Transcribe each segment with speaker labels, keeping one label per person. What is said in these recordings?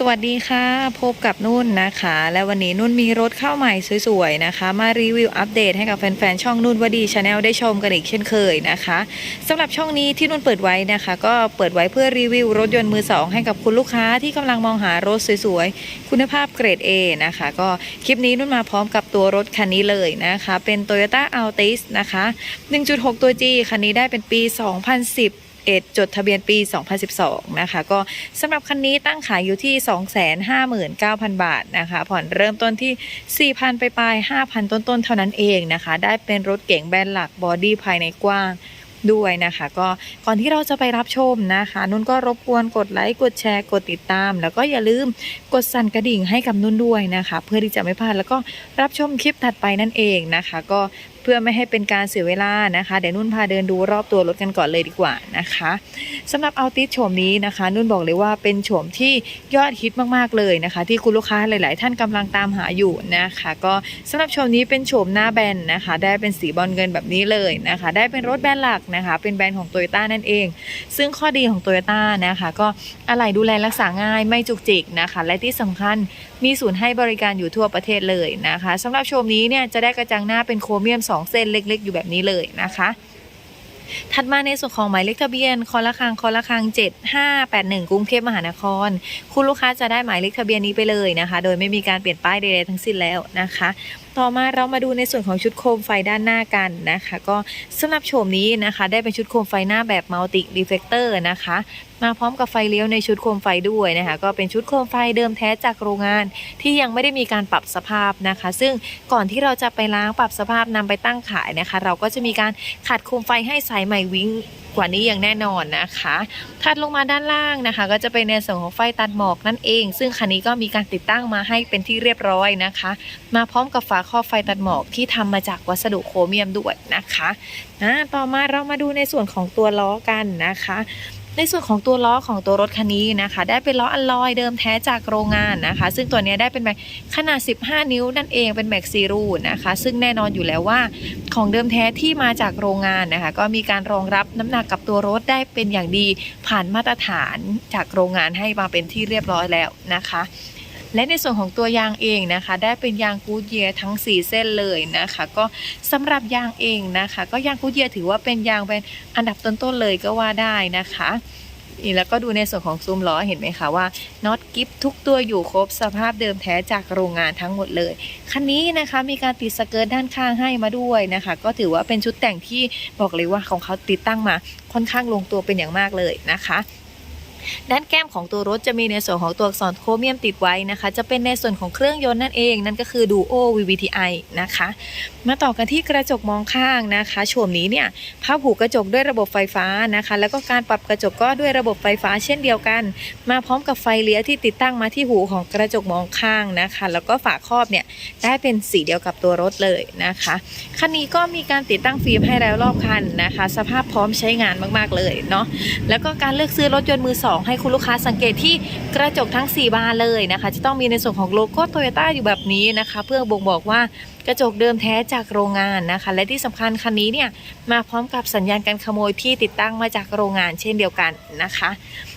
Speaker 1: สวัสดีค่ะ พบกับนุ่นนะคะ และวันนี้นุ่นมีรถเข้าใหม่สวยๆนะคะ มารีวิวอัปเดตให้กับแฟนๆช่องนุ่นวดีชาแนลได้ชมกันอีกเช่นเคยนะคะสำหรับช่องนี้ที่นุ่นเปิดไว้นะคะ ก็เปิดไว้เพื่อรีวิวรถยนต์มือสองให้กับคุณลูกค้าที่กำลังมองหารถสวยๆ คุณภาพเกรด A นะคะ ก็คลิปนี้นุ่นมาพร้อมกับตัวรถคันนี้เลยนะคะ เป็น Toyota Altis นะคะ 1.6 ตัว G คันนี้ได้เป็นปี 2010 11 จดทะเบียนปี 2012 นะคะ ก็สำหรับคันนี้ตั้งขายอยู่ที่ 259,000 บาทนะคะ ผ่อนเริ่มต้นที่ 4,000 ไปปลาย 5,000 ต้นๆ เท่านั้นเองนะคะ ได้เป็นรถเก๋งแบรนด์หลักบอดี้ภายในกว้างด้วยนะคะ ก็ก่อนที่เราจะไปรับชมนะคะ นุ่นก็รบกวนกดไลค์กดแชร์กดติดตาม แล้วก็อย่าลืมกดสั่นกระดิ่งให้กับนุ่นด้วยนะคะ เพื่อที่จะไม่พลาดแล้วก็รับชมคลิปถัดไปนั่นเองนะคะ ก็ พื่อไม่ให้เป็นการเสียเวลานะคะ เดี๋ยวนุ่นพาเดินดูรอบตัวรถกันก่อนเลยดีกว่านะคะสำหรับเอาติสโฉมนี้นะคะ นุ่นบอกเลยว่าเป็นโฉมที่ยอดฮิตมากๆเลยนะคะ ที่คุณลูกค้าหลาย ๆ ท่านกำลังตามหาอยู่นะคะ ก็สำหรับโฉมนี้เป็นโฉมหน้าแบนนะคะ ได้เป็นสีบอลเงินแบบนี้เลยนะคะ ได้เป็นรถแบรนด์หลักนะคะ เป็นแบรนด์ของโตโยต้านั่นเอง ซึ่งข้อดีของโตโยต้านะคะ ก็อะไหล่ดูแลรักษาง่ายไม่จุกจิกนะคะ และที่สำคัญมีศูนย์ให้บริการอยู่ทั่วประเทศเลยนะคะสำหรับโฉมนี้เนี่ยจะได้กระจังหน้าเป็นโครเมียม2เส้นเล็ก ๆ อยู่แบบนี้เลยนะคะ ถัดมาในส่วนของหมายเลขทะเบียนคอละครังคอละครัง7581กรุงเทพมหานคร คุณลูกค้าจะได้หมายเลขทะเบียนนี้ไปเลยนะคะ โดยไม่มีการเปลี่ยนป้ายใดๆทั้งสิ้นแล้วนะคะ ต่อมาเรามาดูในส่วนของชุดโคมไฟด้านหน้ากันนะคะ ก็สำหรับโฉมนี้นะคะ ได้เป็นชุดโคมไฟหน้าแบบมัลติรีเฟกเตอร์นะคะมาพร้อมกับไฟเลี้ยวในชุดโคมไฟด้วยนะคะ ก็เป็นชุดโคมไฟเดิมแท้จากโรงงาน ที่ยังไม่ได้มีการปรับสภาพนะคะ ซึ่งก่อนที่เราจะไปล้างปรับสภาพนำไปตั้งขายนะคะ เราก็จะมีการขัดโคมไฟให้ใสใหม่วิ่งกว่านี้อย่างแน่นอนนะคะถัดลงมาด้านล่างนะคะ ก็จะเป็นในส่วนของไฟตัดหมอกนั่นเอง ซึ่งคันนี้ก็มีการติดตั้งมาให้เป็นที่เรียบร้อยนะคะ มาพร้อมกับฝาครอบไฟตัดหมอกที่ทำมาจากวัสดุโครเมียมด้วยนะคะนะต่อมาเรามาดูในส่วนของตัวล้อกันนะคะ ในส่วนของตัวล้อของตัวรถคันนี้นะคะ ได้เป็นล้ออัลลอยเดิมแท้จากโรงงานนะคะ ซึ่งตัวนี้ได้เป็นแม็กขนาด 15 นิ้วนั่นเองเป็นแม็กซีรูนะคะ ซึ่งแน่นอนอยู่แล้วว่า ของเดิมแท้ที่มาจากโรงงานนะคะ ก็มีการรองรับน้ำหนักกับตัวรถได้เป็นอย่างดี ผ่านมาตรฐานจากโรงงานให้มาเป็นที่เรียบร้อยแล้วนะคะ และในส่วนของตัวยางเองนะคะ ได้เป็นยางกูดเยียทั้ง 4 เส้นเลยนะคะ ก็สำหรับยางเองนะคะ ก็ยางกูดเยียถือว่าเป็นยางเป็นอันดับต้นๆเลยก็ว่าได้นะคะนี่แล้วก็ดูในส่วนของซุ้มล้อเห็นไหมคะว่าน็อตกิฟทุกตัวอยู่ครบสภาพเดิมแท้จากโรงงานทั้งหมดเลยคันนี้นะคะมีการติดสเกิร์ตด้านข้างให้มาด้วยนะคะ ก็ถือว่าเป็นชุดแต่งที่บอกเลยว่าของเขาติดตั้งมาค่อนข้างลงตัวเป็นอย่างมากเลยนะคะ ด้านแก้มของตัวรถจะมีในส่วนของตัวอักษรโครเมียมติดไว้นะคะ จะเป็นในส่วนของเครื่องยนต์นั่นเองนั่นก็คือ Duo VVTi นะคะ มาต่อกันที่กระจกมองข้างนะคะโฉมนี้เนี่ยพับหูกระจกด้วยระบบไฟฟ้านะคะ แล้วก็การปรับกระจกก็ด้วยระบบไฟฟ้าเช่นเดียวกัน มาพร้อมกับไฟเลี้ยวที่ติดตั้งมาที่หูของกระจกมองข้างนะคะ แล้วก็ฝาครอบเนี่ยได้เป็นสีเดียวกับตัวรถเลยนะคะคันนี้ก็มีการติดตั้งฟิล์มให้แล้วรอบคันนะคะ สภาพพร้อมใช้งานมากๆเลยเนาะแล้วก็การเลือกซื้อรถยนต์มือสองให้คุณลูกค้าสังเกตที่กระจกทั้ง 4 บานเลยนะคะ จะต้องมีในส่วนของโลโก้โตโยต้าอยู่แบบนี้นะคะ เพื่อบ่งบอกว่า กระจกเดิมแท้จากโรงงานนะคะ และที่สำคัญคันนี้เนี่ยมาพร้อมกับสัญญาณการขโมยที่ติดตั้งมาจากโรงงานเช่นเดียวกันนะคะ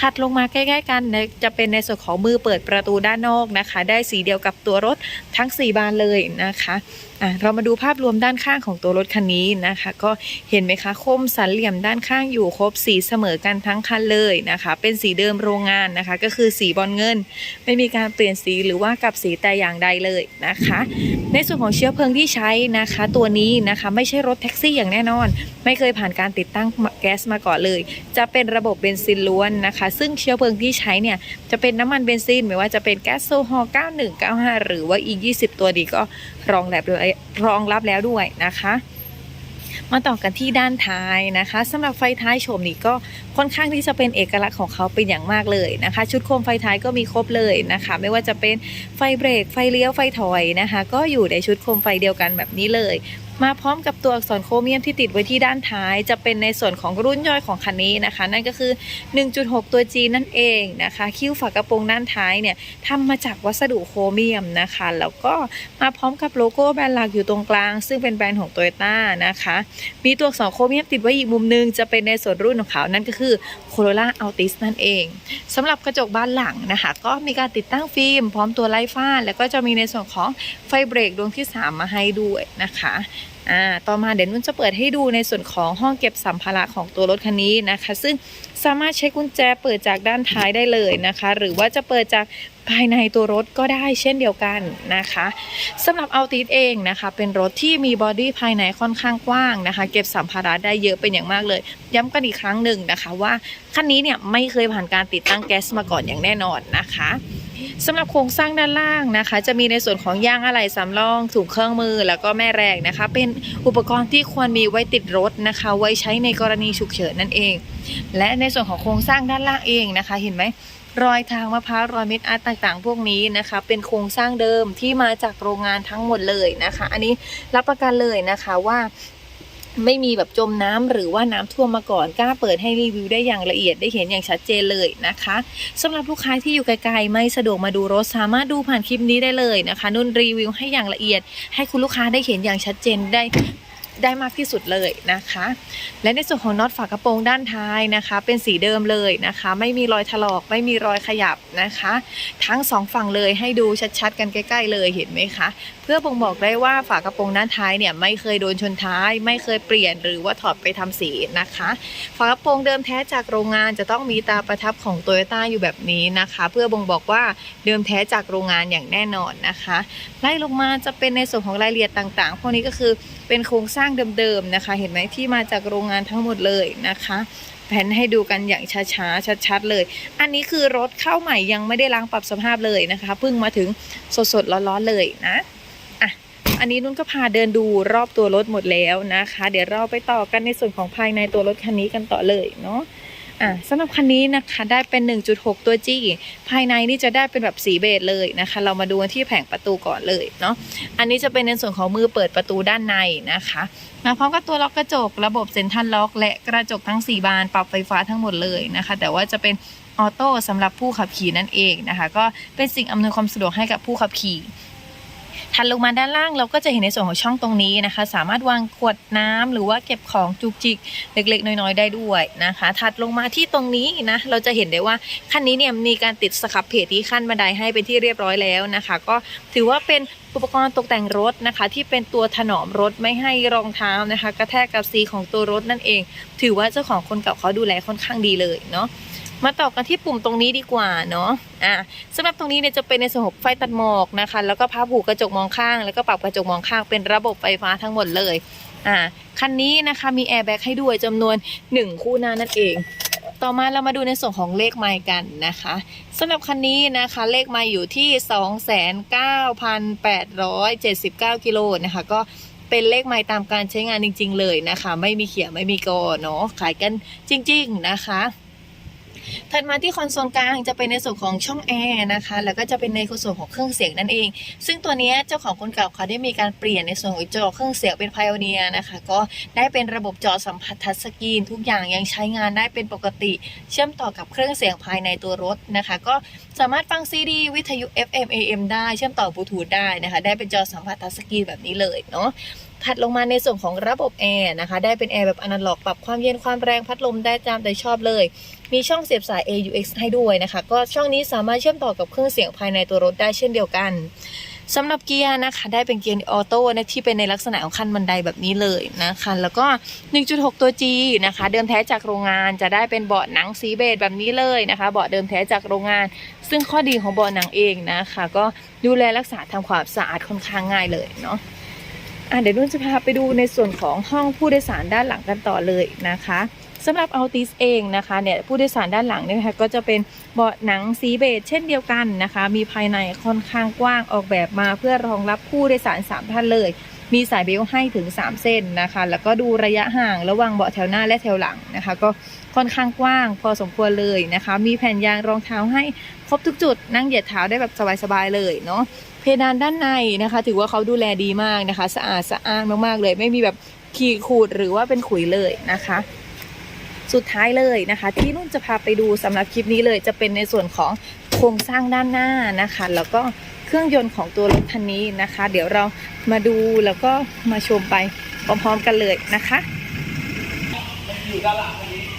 Speaker 1: ถัดลงมาใกล้ๆกันจะเป็นในส่วนของมือเปิดประตูด้านนอกนะคะ ได้สีเดียวกับตัวรถทั้ง 4 บานเลยนะคะอะเรามาดูภาพรวมด้านข้างของตัวรถคันนี้นะคะ ก็เห็นไหมคะคมสันเหลี่ยมด้านข้างอยู่ครบสีเสมอกันทั้งคันเลยนะคะ เป็นสีเดิมโรงงานนะคะ ก็คือสีบอลเงิน ไม่มีการเปลี่ยนสีหรือว่ากับสีแต่อย่างใดเลยนะคะ ในส่วนของเชื้อเพลิงที่ใช้นะคะ ตัวนี้นะคะไม่ใช่รถแท็กซี่อย่างแน่นอน ไม่เคยผ่านการติดตั้งแก๊สมาก่อนเลย จะเป็นระบบเบนซินล้วนนะคะ ซึ่งเชื้อเพลิงที่ใช้เนี่ยจะเป็นน้ำมันเบนซินไม่ว่าจะเป็นแก๊สโซฮอล์91 95 หรือว่า E20 ตัวดีก็รองรับรองรับแล้วด้วยนะคะ มาต่อกันที่ด้านท้ายนะคะสำหรับไฟท้ายโฉมนี้ก็ค่อนข้างที่จะเป็นเอกลักษณ์ของเขาเป็นอย่างมากเลยนะคะ ชุดโคมไฟท้ายก็มีครบเลยนะคะ ไม่ว่าจะเป็นไฟเบรกไฟเลี้ยวไฟถอยนะคะ ก็อยู่ในชุดโคมไฟเดียวกันแบบนี้เลยมาพร้อมกับตัวอักษรโครเมียมที่ติดไว้ที่ด้านท้าย จะเป็นในส่วนของรุ่นย่อยของคันนี้นะคะ นั่นก็คือ 1.6 ตัว G นั่นเองนะคะ คิ้วฝากระโปรงด้านท้ายเนี่ยทำมาจากวัสดุโครเมียมนะคะ แล้วก็มาพร้อมกับโลโก้แบรนด์หลักอยู่ตรงกลาง ซึ่งเป็นแบรนด์ของ t o y ยต้านะคะ มีตัวอักษรโครเมียมติดไว้อีกมุมหนึง จะเป็นในส่วนรุ่นของเขานั่นก็คือ Corolla Altis นั่นเองสำหรับกระจกบานหลังนะคะ ก็มีการติดตั้งฟิล์ม พร้อมตัวไล่ฟ้า แล้วก็จะมีในส่วนของไฟเบรกดวงที่ 3 มาให้ด้วยนะคะอ่าต่อมาเดี๋ยวนุ่นจะเปิดให้ดูในส่วนของห้องเก็บสัมภาระของตัวรถคันนี้นะคะ ซึ่งสามารถใช้กุญแจเปิดจากด้านท้ายได้เลยนะคะ หรือว่าจะเปิดจากภายในตัวรถก็ได้เช่นเดียวกันนะคะสำหรับเอาติสเองนะคะ เป็นรถที่มีบอดี้ภายในค่อนข้างกว้างนะคะ เก็บสัมภาระได้เยอะเป็นอย่างมากเลย ย้ำกันอีกครั้งหนึ่งนะคะว่าคันนี้เนี่ยไม่เคยผ่านการติดตั้งแก๊สมาก่อนอย่างแน่นอนนะคะ สำหรับโครงสร้างด้านล่างนะคะ จะมีในส่วนของยางอะไหล่สำรองถุงเครื่องมือแล้วก็แม่แรงนะคะ เป็นอุปกรณ์ที่ควรมีไว้ติดรถนะคะ ไว้ใช้ในกรณีฉุกเฉินนั่นเอง และในส่วนของโครงสร้างด้านล่างเองนะคะ เห็นไหมรอยทางมะพร้าวรอยเม็ดอาร์ตต่างๆ พวกนี้นะคะ เป็นโครงสร้างเดิมที่มาจากโรงงานทั้งหมดเลยนะคะ อันนี้รับประกันเลยนะคะว่า ไม่มีแบบจมน้ำหรือว่าน้ำท่วมมาก่อนกล้าเปิดให้รีวิวได้อย่างละเอียดได้เห็นอย่างชัดเจนเลยนะคะสำหรับลูกค้าที่อยู่ไกลๆไม่สะดวกมาดูรถสามารถดูผ่านคลิปนี้ได้เลยนะคะนุ่นรีวิวให้อย่างละเอียด ให้คุณลูกค้าได้เห็นอย่างชัดเจนได้ ได้มากที่สุดเลยนะคะ และในส่วนของน็อตฝากระโปรงด้านท้ายนะคะ เป็นสีเดิมเลยนะคะ ไม่มีรอยถลอก ไม่มีรอยขยับนะคะ ทั้งสองฝั่งเลยให้ดูชัดๆ กันใกล้ ๆ เลยเห็นไหมคะ เพื่อบ่งบอกได้ว่าฝากระโปรงด้านท้ายเนี่ยไม่เคยโดนชนท้าย ไม่เคยเปลี่ยนหรือว่าถอดไปทำสีนะคะ ฝากระโปรงเดิมแท้จากโรงงานจะต้องมีตาประทับของโตโยต้าอยู่แบบนี้นะคะ เพื่อบ่งบอกว่าเดิมแท้จากโรงงานอย่างแน่นอนนะคะ ไล่ลงมาจะเป็นในส่วนของรายละเอียดต่างๆ พวกนี้ก็คือเป็นโครงสร้างเดิมๆนะคะ เห็นไหมที่มาจากโรงงานทั้งหมดเลยนะคะแผนให้ดูกันอย่างช้าๆ ชัดๆ เลย อันนี้คือรถเข้าใหม่ยังไม่ได้ล้างปรับสภาพเลยนะคะ เพิ่งมาถึงสดๆ ร้อนๆ เลยนะ อะ อันนี้นุ่นก็พาเดินดูรอบตัวรถหมดแล้วนะคะ เดี๋ยวเราไปต่อกันในส่วนของภายในตัวรถคันนี้กันต่อเลยเนาะ อะสำหรับคันนี้นะคะได้เป็น 1.6 ตัว G ภายในนี่จะได้เป็นแบบสีเบจเลยนะคะ เรามาดูกันที่แผงประตูก่อนเลยเนาะอันนี้จะเป็นในส่วนของมือเปิดประตูด้านในนะคะมาพร้อมกับตัวล็อกกระจก ระบบเซ็นทรัลล็อก และกระจกทั้ง 4 บานปรับไฟฟ้าทั้งหมดเลยนะคะ แต่ว่าจะเป็นออโต้สำหรับผู้ขับขี่นั่นเองนะคะ ก็เป็นสิ่งอำนวยความสะดวกให้กับผู้ขับขี่ ถัดลงมาด้านล่างเราก็จะเห็นในส่วนของช่องตรงนี้นะคะ สามารถวางขวดน้ำหรือว่าเก็บของจุกจิกเล็กๆ น้อยๆ ได้ด้วยนะคะ ถัดลงมาที่ตรงนี้นะเราจะเห็นได้ว่าคันนี้เนี่ยมีการติดสครับเพจที่ขั้นบันไดให้เป็นที่เรียบร้อยแล้วนะคะ ก็ถือว่าเป็นอุปกรณ์ตกแต่งรถนะคะ ที่เป็นตัวถนอมรถไม่ให้รองเท้านะคะ กระแทกกับสีของตัวรถนั่นเอง ถือว่าเจ้าของคนเก่าเขาดูแลค่อนข้างดีเลยเนาะ มาต่อกันที่ปุ่มตรงนี้ดีกว่าเนาะอะสำหรับตรงนี้เนี่ยจะเป็นในส่วนของไฟตัดหมอกนะคะ แล้วก็พับผูกกระจกมองข้าง แล้วก็ปรับกระจกมองข้างเป็นระบบไฟฟ้าทั้งหมดเลยอ่าคันนี้นะคะมีแอร์แบ็กให้ด้วยจำนวน 1 คู่หน้านั่นเอง ต่อมาเรามาดูในส่วนของเลขไมล์กันนะคะสำหรับคันนี้นะคะเลขไมล์อยู่ที่ 29,879 กิโลนะคะก็เป็นเลขไมล์ตามการใช้งานจริง ๆ เลยนะคะ ไม่มีเขียไม่มีกอเนาะขายกันจริง ๆ นะคะ ถัดมาที่คอนโซลกลางจะเป็นในส่วนของช่องแอร์นะคะ แล้วก็จะเป็นในส่วนของเครื่องเสียงนั่นเอง ซึ่งตัวนี้เจ้าของคนเก่าเขาได้มีการเปลี่ยนในส่วนของจอเครื่องเสียงเป็น Pioneer นะคะ ก็ได้เป็นระบบจอสัมผัสทัชสกรีน ทุกอย่างยังใช้งานได้เป็นปกติ เชื่อมต่อกับเครื่องเสียงภายในตัวรถนะคะ ก็สามารถฟังซีดีวิทยุ FM AM ได้ เชื่อมต่อบลูทูธได้นะคะ ได้เป็นจอสัมผัสทัชสกรีนแบบนี้เลยเนาะ ถัดลงมาในส่วนของระบบแอร์นะคะ ได้เป็นแอร์แบบอนาล็อกปรับความเย็นความแรงพัดลมได้ตามใจชอบเลย มีช่องเสียบสาย AUX ให้ด้วยนะคะ ก็ช่องนี้สามารถเชื่อมต่อกับเครื่องเสียงภายในตัวรถได้เช่นเดียวกันสำหรับเกียร์นะคะได้เป็นเกียร์ออโต้นะที่เป็นในลักษณะของคันบันไดแบบนี้เลยนะคะแล้วก็ 1.6 ตัว G นะคะ เดิมแท้จากโรงงานจะได้เป็นเบาะหนังสีเบจแบบนี้เลยนะคะเบาะเดิมแท้จากโรงงาน ซึ่งข้อดีของเบาะหนังเองนะคะ ก็ดูแลรักษาทำความสะอาดค่อนข้างง่ายเลยเนาะ อะเดี๋ยวนุ่นจะพาไปดูในส่วนของห้องผู้โดยสารด้านหลังกันต่อเลยนะคะสำหรับอัลติสเองนะคะเนี่ยผู้โดยสารด้านหลังเนี่ยค่ะก็จะเป็นเบาะหนังสีเบจเช่นเดียวกันนะคะ มีภายในค่อนข้างกว้างออกแบบมาเพื่อรองรับผู้โดยสาร3ท่านเลย มีสายเบลต์ให้ถึง 3 เส้นนะคะ แล้วก็ดูระยะห่างระหว่างเบาะแถวหน้าและแถวหลังนะคะ ก็ค่อนข้างกว้างพอสมควรเลยนะคะ มีแผ่นยางรองเท้าให้ครบทุกจุด นั่งเหยียดเท้าได้แบบสบายๆเลยเนาะเพดานด้านในนะคะ ถือว่าเขาดูแลดีมากนะคะ สะอาดสะอ้านมากๆเลย ไม่มีแบบขีดขูดหรือว่าเป็นขุยเลยนะคะสุดท้ายเลยนะคะ ที่นุ่นจะพาไปดูสำหรับคลิปนี้เลยจะเป็นในส่วนของโครงสร้างด้านหน้านะคะ แล้วก็ เครื่องยนต์ของตัวรถคันนี้นะคะ เดี๋ยวเรามาดูแล้วก็มาชมไปพร้อมๆกันเลยนะคะ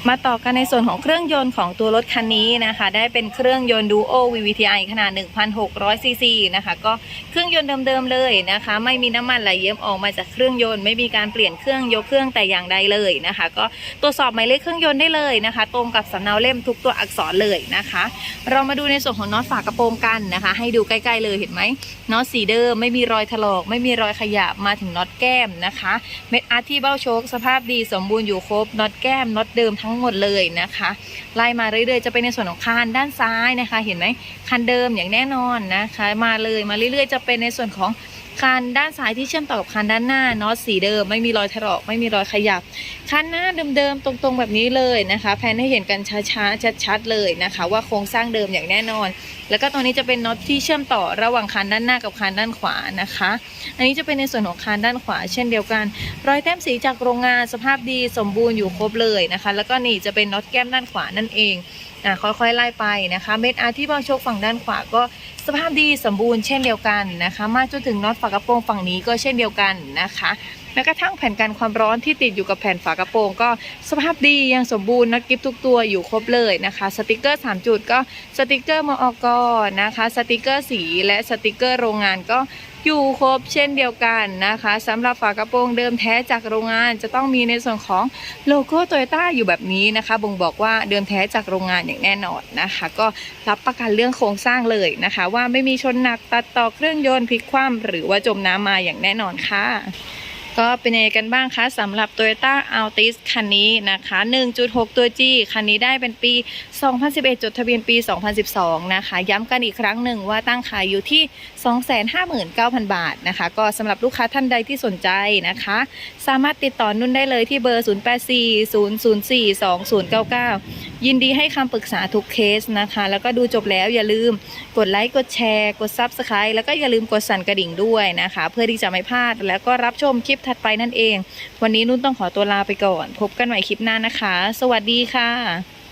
Speaker 1: มาต่อกันในส่วนของเครื่องยนต์ของตัวรถคันนี้นะคะ ได้เป็นเครื่องยนต์ Duo VVTi ขนาด 1,600 ซีซีนะคะก็เครื่องยนต์เดิมๆเลยนะคะ ไม่มีน้ำมันไหลเยิ้มออกมาจากเครื่องยนต์ไม่มีการเปลี่ยนเครื่องยกเครื่องแต่อย่างใดเลยนะคะ ก็ตรวจสอบหมายเลขเครื่องยนต์ได้เลยนะคะ ตรงกับสำเนาเล่มทุกตัวอักษรเลยนะคะ เรามาดูในส่วนของน็อตฝากระโปรงกันนะคะ ให้ดูใกล้ๆเลยเห็นไหมน็อตสีเดิมไม่มีรอยถลอก ไม่มีรอยขยับมาถึงน็อตแก้มนะคะ เม็ดอาร์ที่เบ้าโชคสภาพดีสมบูรณ์อยู่ครบน็อตแก้มน็อตเดิมทั้งหมดเลยนะคะไล่มาเรื่อยๆ จะเป็นในส่วนของคานด้านซ้ายนะคะ เห็นไหมคันเดิมอย่างแน่นอนนะคะ มาเลยมาเรื่อยๆ จะเป็นในส่วนของ คานด้านซ้ายที่เชื่อมต่อกับคานด้านหน้าน็อตสีเดิม ไม่มีรอยถลอกไม่มีรอยขยับคันหน้าเดิมๆตรงๆแบบนี้เลยนะคะ แพนให้เห็นกันช้าๆชัดๆเลยนะคะ ว่าโครงสร้างเดิมอย่างแน่นอน แล้วก็ตรงนี้จะเป็นน็อตที่เชื่อมต่อระหว่างคานด้านหน้ากับคานด้านขวานะคะ อันนี้จะเป็นในส่วนของคานด้านขวา เช่นเดียวกัน รอยแต้มสีจากโรงงานสภาพดีสมบูรณ์อยู่ครบเลยนะคะ แล้วก็นี่จะเป็นน็อตแก้มด้านขวานั่นเอง อะค่อยๆไล่ไปนะคะเม็ดอาร์ที่บางโชคฝั่งด้านขวาก็สภาพดีสมบูรณ์เช่นเดียวกันนะคะมาจนถึงน็อตฝากระโปรงฝั่งนี้ก็เช่นเดียวกันนะคะแม้กระทั่งแผ่นกันความร้อนที่ติดอยู่กับแผ่นฝากระโปรงก็สภาพดียังสมบูรณ์น็อตกิฟทุกตัวอยู่ครบเลยนะคะ สติกเกอร์ 3 จุดก็สติกเกอร์มอกนะคะ สติกเกอร์สีและสติกเกอร์โรงงานก็ อยู่ครบเช่นเดียวกันนะคะสำหรับฝากระโปรงเดิมแท้จากโรงงานจะต้องมีในส่วนของโลโก้โตโยต้าอยู่แบบนี้นะคะบ่งบอกว่าเดิมแท้จากโรงงานอย่างแน่นอนนะคะ ก็รับประกันเรื่องโครงสร้างเลยนะคะ ว่าไม่มีชนหนักตัดต่อเครื่องยนต์พลิกคว่ำหรือว่าจมน้ำมาอย่างแน่นอนค่ะ ก็เป็นยังไงกันบ้างคะสำหรับ Toyota Altis คันนี้นะคะ 1.6 ตัว G คันนี้ได้เป็นปี 2011 จดทะเบียนปี 2012 นะคะ ย้ำกันอีกครั้งหนึ่งว่าตั้งขายอยู่ที่ 259,000 บาทนะคะ ก็สำหรับลูกค้าท่านใดที่สนใจนะคะ สามารถติดต่อนุ่นได้เลยที่เบอร์ 0840042099 ยินดีให้คำปรึกษาทุกเคสนะคะ แล้วก็ดูจบแล้วอย่าลืมกดไลค์กดแชร์กด Subscribe แล้วก็อย่าลืมกดสั่นกระดิ่งด้วยนะคะ เพื่อที่จะไม่พลาดแล้วก็รับชมคลิปถัดไปนั่นเอง วันนี้นุ่นต้องขอตัวลาไปก่อน พบกันใหม่คลิปหน้านะคะ สวัสดีค่ะ